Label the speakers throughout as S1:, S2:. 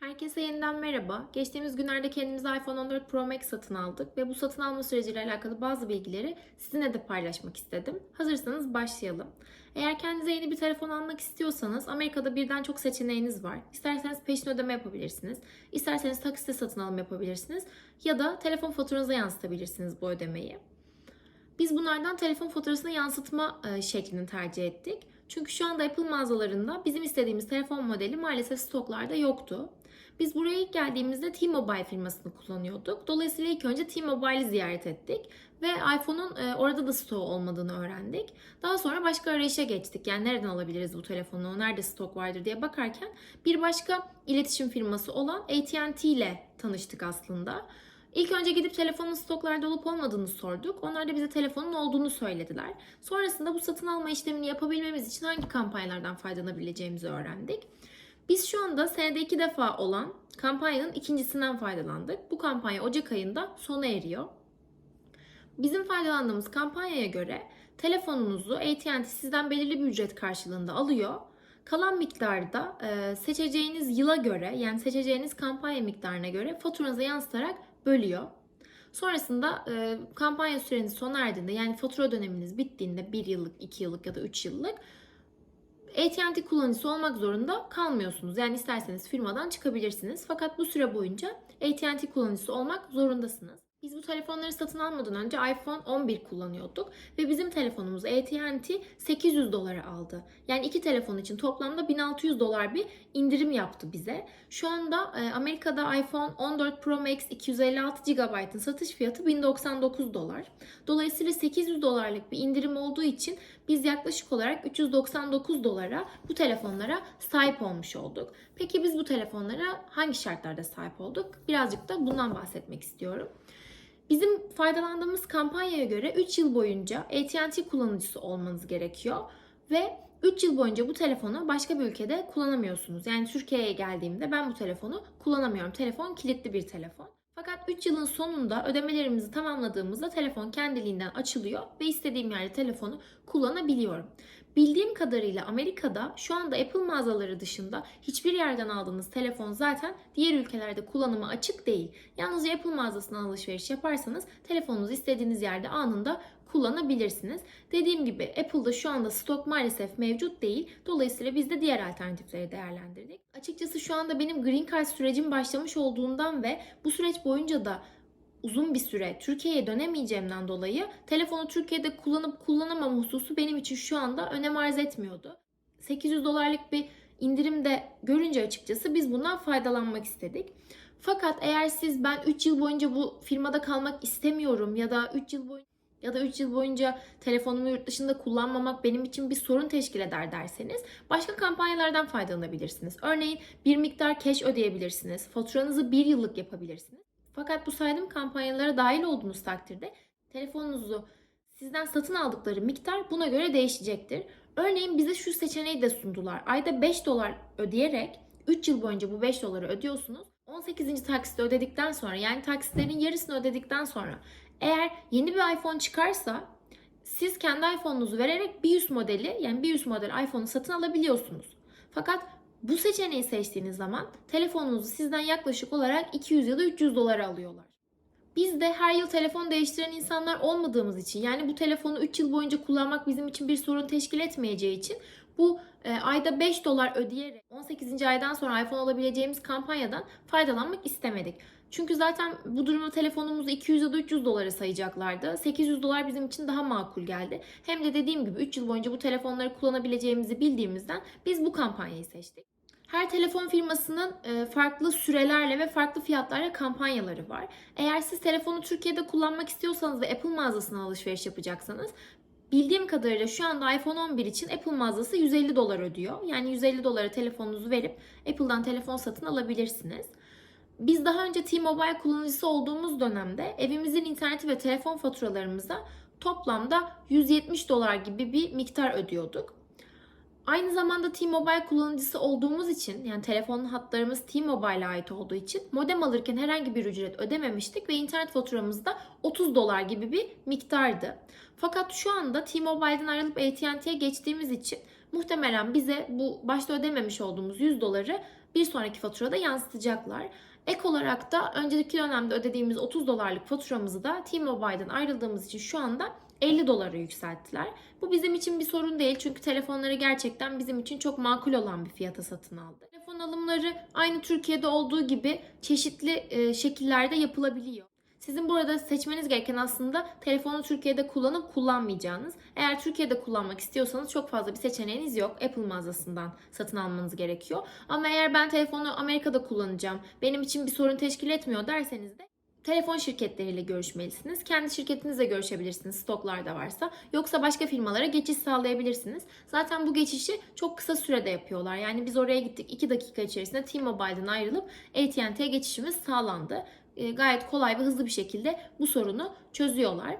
S1: Herkese yeniden merhaba. Geçtiğimiz günlerde kendimize iPhone 14 Pro Max satın aldık ve bu satın alma süreciyle alakalı bazı bilgileri sizinle de paylaşmak istedim. Hazırsanız başlayalım. Eğer kendinize yeni bir telefon almak istiyorsanız Amerika'da birden çok seçeneğiniz var. İsterseniz peşin ödeme yapabilirsiniz. İsterseniz taksitle satın alım yapabilirsiniz. Ya da telefon faturanıza yansıtabilirsiniz bu ödemeyi. Biz bunlardan telefon faturasına yansıtma e, şeklini tercih ettik. Çünkü şu anda Apple mağazalarında bizim istediğimiz telefon modeli maalesef stoklarda yoktu. Biz buraya ilk geldiğimizde T-Mobile firmasını kullanıyorduk. Dolayısıyla ilk önce T-Mobile'i ziyaret ettik ve iPhone'un e, orada da stok olmadığını öğrendik. Daha sonra başka arayışa geçtik. Yani nereden alabiliriz bu telefonu, nerede stok vardır diye bakarken bir başka iletişim firması olan AT&T ile tanıştık aslında. İlk önce gidip telefonun stoklarda olup olmadığını sorduk. Onlar da bize telefonun olduğunu söylediler. Sonrasında bu satın alma işlemini yapabilmemiz için hangi kampanyalardan faydalanabileceğimizi öğrendik. Biz şu anda senede iki defa olan kampanyanın ikincisinden faydalandık. Bu kampanya Ocak ayında sona eriyor. Bizim faydalandığımız kampanyaya göre telefonunuzu AT&T sizden belirli bir ücret karşılığında alıyor. Kalan miktarda e, seçeceğiniz yıla göre yani seçeceğiniz kampanya miktarına göre faturanıza yansıtarak bölüyor. Sonrasında e, kampanya süreniz sona erdiğinde yani fatura döneminiz bittiğinde 1 yıllık, 2 yıllık ya da 3 yıllık AT&T kullanıcısı olmak zorunda kalmıyorsunuz. Yani isterseniz firmadan çıkabilirsiniz. Fakat bu süre boyunca AT&T kullanıcısı olmak zorundasınız. Biz bu telefonları satın almadan önce iPhone 11 kullanıyorduk ve bizim telefonumuz AT&T 800 dolara aldı. Yani iki telefon için toplamda 1600 dolar bir indirim yaptı bize. Şu anda e, Amerika'da iPhone 14 Pro Max 256 GB'ın satış fiyatı 1099 dolar. Dolayısıyla 800 dolarlık bir indirim olduğu için biz yaklaşık olarak 399 dolara bu telefonlara sahip olmuş olduk. Peki biz bu telefonlara hangi şartlarda sahip olduk? Birazcık da bundan bahsetmek istiyorum. Bizim faydalandığımız kampanyaya göre 3 yıl boyunca AT&T kullanıcısı olmanız gerekiyor ve 3 yıl boyunca bu telefonu başka bir ülkede kullanamıyorsunuz. Yani Türkiye'ye geldiğimde ben bu telefonu kullanamıyorum. Telefon kilitli bir telefon. Fakat 3 yılın sonunda ödemelerimizi tamamladığımızda telefon kendiliğinden açılıyor ve istediğim yerde telefonu kullanabiliyorum. Bildiğim kadarıyla Amerika'da şu anda Apple mağazaları dışında hiçbir yerden aldığınız telefon zaten diğer ülkelerde kullanıma açık değil. Yalnızca Apple mağazasından alışveriş yaparsanız telefonunuzu istediğiniz yerde anında kullanabilirsiniz. Dediğim gibi Apple'da şu anda stok maalesef mevcut değil. Dolayısıyla biz de diğer alternatifleri değerlendirdik. Açıkçası şu anda benim Green Card sürecim başlamış olduğundan ve bu süreç boyunca da uzun bir süre Türkiye'ye dönemeyeceğimden dolayı telefonu Türkiye'de kullanıp kullanamam hususu benim için şu anda önem arz etmiyordu. 800 dolarlık bir indirim de görünce açıkçası biz bundan faydalanmak istedik. Fakat eğer siz ben 3 yıl boyunca bu firmada kalmak istemiyorum ya da 3 yıl boyunca ya da 3 yıl boyunca telefonumu yurt dışında kullanmamak benim için bir sorun teşkil eder derseniz başka kampanyalardan faydalanabilirsiniz. Örneğin bir miktar cash ödeyebilirsiniz. Faturanızı 1 yıllık yapabilirsiniz. Fakat bu saydığım kampanyalara dahil olduğunuz takdirde telefonunuzu sizden satın aldıkları miktar buna göre değişecektir. Örneğin bize şu seçeneği de sundular. Ayda 5 dolar ödeyerek 3 yıl boyunca bu 5 doları ödüyorsunuz. 18. taksitte ödedikten sonra yani taksitlerin yarısını ödedikten sonra eğer yeni bir iPhone çıkarsa siz kendi iPhone'unuzu vererek bir üst modeli yani bir üst model iPhone'u satın alabiliyorsunuz. Fakat bu seçeneği seçtiğiniz zaman telefonunuzu sizden yaklaşık olarak 200 ya da 300 dolara alıyorlar. Biz de her yıl telefon değiştiren insanlar olmadığımız için yani bu telefonu 3 yıl boyunca kullanmak bizim için bir sorun teşkil etmeyeceği için bu e, ayda 5 dolar ödeyerek 18. aydan sonra iPhone alabileceğimiz kampanyadan faydalanmak istemedik. Çünkü zaten bu durumda telefonumuzu 200 ya da 300 dolara sayacaklardı. 800 dolar bizim için daha makul geldi. Hem de dediğim gibi 3 yıl boyunca bu telefonları kullanabileceğimizi bildiğimizden biz bu kampanyayı seçtik. Her telefon firmasının e, farklı sürelerle ve farklı fiyatlarla kampanyaları var. Eğer siz telefonu Türkiye'de kullanmak istiyorsanız ve Apple mağazasına alışveriş yapacaksanız Bildiğim kadarıyla şu anda iPhone 11 için Apple mağazası 150 dolar ödüyor. Yani 150 dolara telefonunuzu verip Apple'dan telefon satın alabilirsiniz. Biz daha önce T-Mobile kullanıcısı olduğumuz dönemde evimizin interneti ve telefon faturalarımıza toplamda 170 dolar gibi bir miktar ödüyorduk. Aynı zamanda T-Mobile kullanıcısı olduğumuz için yani telefon hatlarımız T-Mobile'a ait olduğu için modem alırken herhangi bir ücret ödememiştik ve internet faturamız da 30 dolar gibi bir miktardı. Fakat şu anda T-Mobile'den ayrılıp AT&T'ye geçtiğimiz için muhtemelen bize bu başta ödememiş olduğumuz 100 doları bir sonraki faturada yansıtacaklar. Ek olarak da önceki dönemde ödediğimiz 30 dolarlık faturamızı da T-Mobile'den ayrıldığımız için şu anda 50 dolara yükselttiler. Bu bizim için bir sorun değil çünkü telefonları gerçekten bizim için çok makul olan bir fiyata satın aldı. Telefon alımları aynı Türkiye'de olduğu gibi çeşitli şekillerde yapılabiliyor. Sizin burada seçmeniz gereken aslında telefonu Türkiye'de kullanıp kullanmayacağınız. Eğer Türkiye'de kullanmak istiyorsanız çok fazla bir seçeneğiniz yok. Apple mağazasından satın almanız gerekiyor. Ama eğer ben telefonu Amerika'da kullanacağım, benim için bir sorun teşkil etmiyor derseniz de telefon şirketleriyle görüşmelisiniz. Kendi şirketinizle görüşebilirsiniz stoklarda varsa. Yoksa başka firmalara geçiş sağlayabilirsiniz. Zaten bu geçişi çok kısa sürede yapıyorlar. Yani biz oraya gittik 2 dakika içerisinde T-Mobile'den ayrılıp AT&T'ye geçişimiz sağlandı. E, gayet kolay ve hızlı bir şekilde bu sorunu çözüyorlar.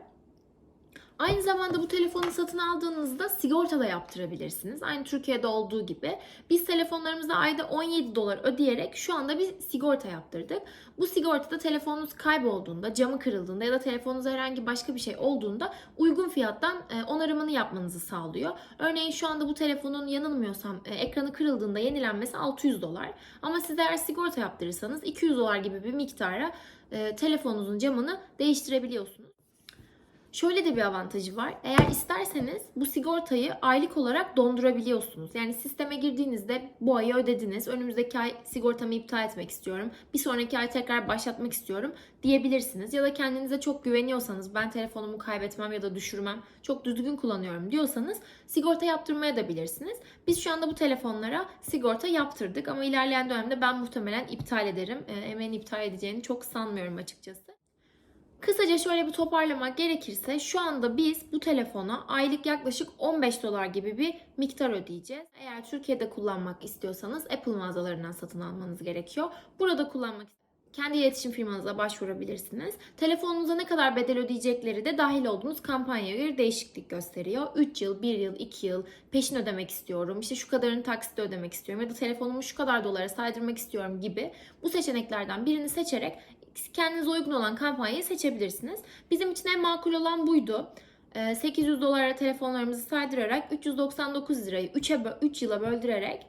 S1: Aynı zamanda bu telefonu satın aldığınızda sigorta da yaptırabilirsiniz. Aynı Türkiye'de olduğu gibi. Biz telefonlarımıza ayda 17 dolar ödeyerek şu anda bir sigorta yaptırdık. Bu sigortada telefonunuz kaybolduğunda, camı kırıldığında ya da telefonunuzda herhangi başka bir şey olduğunda uygun fiyattan e, onarımını yapmanızı sağlıyor. Örneğin şu anda bu telefonun yanılmıyorsam e, ekranı kırıldığında yenilenmesi 600 dolar. Ama siz eğer sigorta yaptırırsanız 200 dolar gibi bir miktara e, telefonunuzun camını değiştirebiliyorsunuz. Şöyle de bir avantajı var. Eğer isterseniz bu sigortayı aylık olarak dondurabiliyorsunuz. Yani sisteme girdiğinizde bu ayı ödediniz. Önümüzdeki ay sigortamı iptal etmek istiyorum. Bir sonraki ay tekrar başlatmak istiyorum diyebilirsiniz. Ya da kendinize çok güveniyorsanız ben telefonumu kaybetmem ya da düşürmem çok düzgün kullanıyorum diyorsanız sigorta yaptırmaya da bilirsiniz. Biz şu anda bu telefonlara sigorta yaptırdık ama ilerleyen dönemde ben muhtemelen iptal ederim. Hemen iptal edeceğini çok sanmıyorum açıkçası. Kısaca şöyle bir toparlamak gerekirse şu anda biz bu telefona aylık yaklaşık 15 dolar gibi bir miktar ödeyeceğiz. Eğer Türkiye'de kullanmak istiyorsanız Apple mağazalarından satın almanız gerekiyor. Burada kullanmak kendi iletişim firmanıza başvurabilirsiniz. Telefonunuza ne kadar bedel ödeyecekleri de dahil olduğunuz kampanyaya göre değişiklik gösteriyor. 3 yıl, 1 yıl, 2 yıl peşin ödemek istiyorum. İşte şu kadarını taksitle ödemek istiyorum ya da telefonumu şu kadar dolara saydırmak istiyorum gibi bu seçeneklerden birini seçerek kendinize uygun olan kampanyayı seçebilirsiniz. Bizim için en makul olan buydu. 800 dolara telefonlarımızı saydırarak 399 lirayı 3'e 3 yıla böldürerek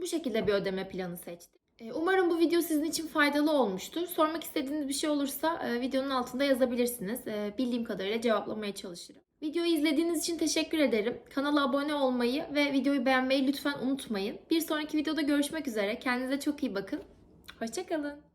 S1: bu şekilde bir ödeme planı seçtik. Umarım bu video sizin için faydalı olmuştur. Sormak istediğiniz bir şey olursa videonun altında yazabilirsiniz. Bildiğim kadarıyla cevaplamaya çalışırım. Videoyu izlediğiniz için teşekkür ederim. Kanala abone olmayı ve videoyu beğenmeyi lütfen unutmayın. Bir sonraki videoda görüşmek üzere. Kendinize çok iyi bakın. Hoşçakalın.